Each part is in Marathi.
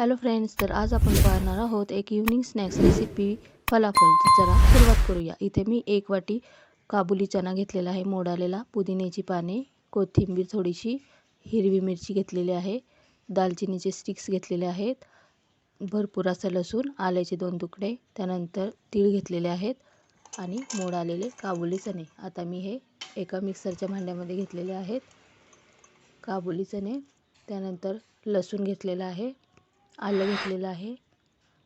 हॅलो फ्रेंड्स तर आज आपण पाहणार आहोत एक इव्हनिंग स्नॅक्स रेसिपी फलाफल. जरा सुरुवात करूया. इथे मी एक वाटी काबुली चना घेतलेला आहे मोडालेला. पुदिन्याची पाने कोथिंबीर थोडीशी हिरवी मिरची घेतलेली आहे दालचिनीचे स्टिक्स घेतलेले आहेत भरपूर असं लसूण आल्याचे दोन तुकडे त्यानंतर तीळ घेतलेले आहेत आणि मोड आलेले काबुली चणे. आता मी हे एका मिक्सरच्या भांड्यामध्ये घेतलेले आहेत. काबुली चणे त्यानंतर लसूण घेतलेलं आहे. आलं घेतलेलं आहे.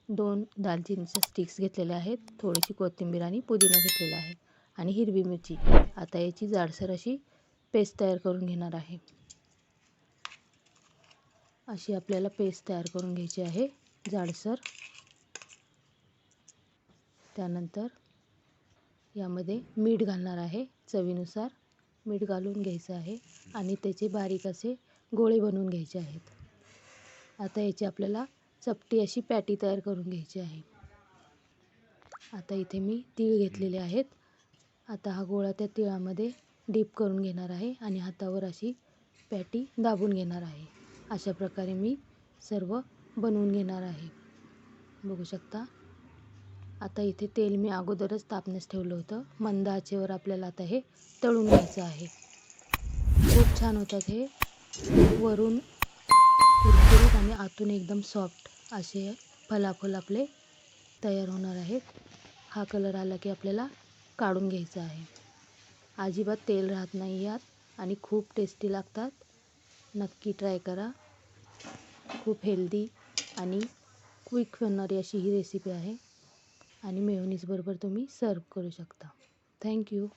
दोन दालचिनीचे स्टिक्स घेतलेले आहेत. थोडीशी कोथिंबीर आणि पुदिना घेतलेला आहे. आणि हिरवी मिरची. आता याची जाडसर अशी पेस्ट तयार करून घेणार आहे. अशी आपल्याला पेस्ट तयार करून घ्यायची आहे. जाडसर. त्यानंतर यामध्ये मीठ घालणार आहे. चवीनुसार मीठ घालून घ्यायचं आहे. आणि त्याचे बारीक असे गोळे बनवून घ्यायचे आहेत. आता याची आपल्याला चपटी अशी पॅटी तयार करून घ्यायची आहे. आता इथे मी तीळ घेतलेले आहेत. आता हा गोळा त्या तिळामध्ये डीप करून घेणार आहे आणि हातावर अशी पॅटी दाबून घेणार आहे. अशा प्रकारे मी सर्व बनवून घेणार आहे. बघू शकता. आता इथे तेल मी अगोदरच तापण्यास ठेवलं होतं. मंद आचेवर आपल्याला आता हे तळून घ्यायचं आहे. खूप छान होतात हे. वरून आणि आतून एकदम सॉफ्ट असे फलाफल आपले तयार होणार आहेत. हा कलर आला की आपल्याला काढून घ्यायचा आहे. अजिबात तेल राहत नाही यात आणि खूप टेस्टी लागतात. नक्की ट्राय करा. खूप हेल्दी आणि क्विक होणारी अशी ही रेसिपी आहे. आणि मेयोनीजबरोबर तुम्ही सर्व करू शकता. थँक्यू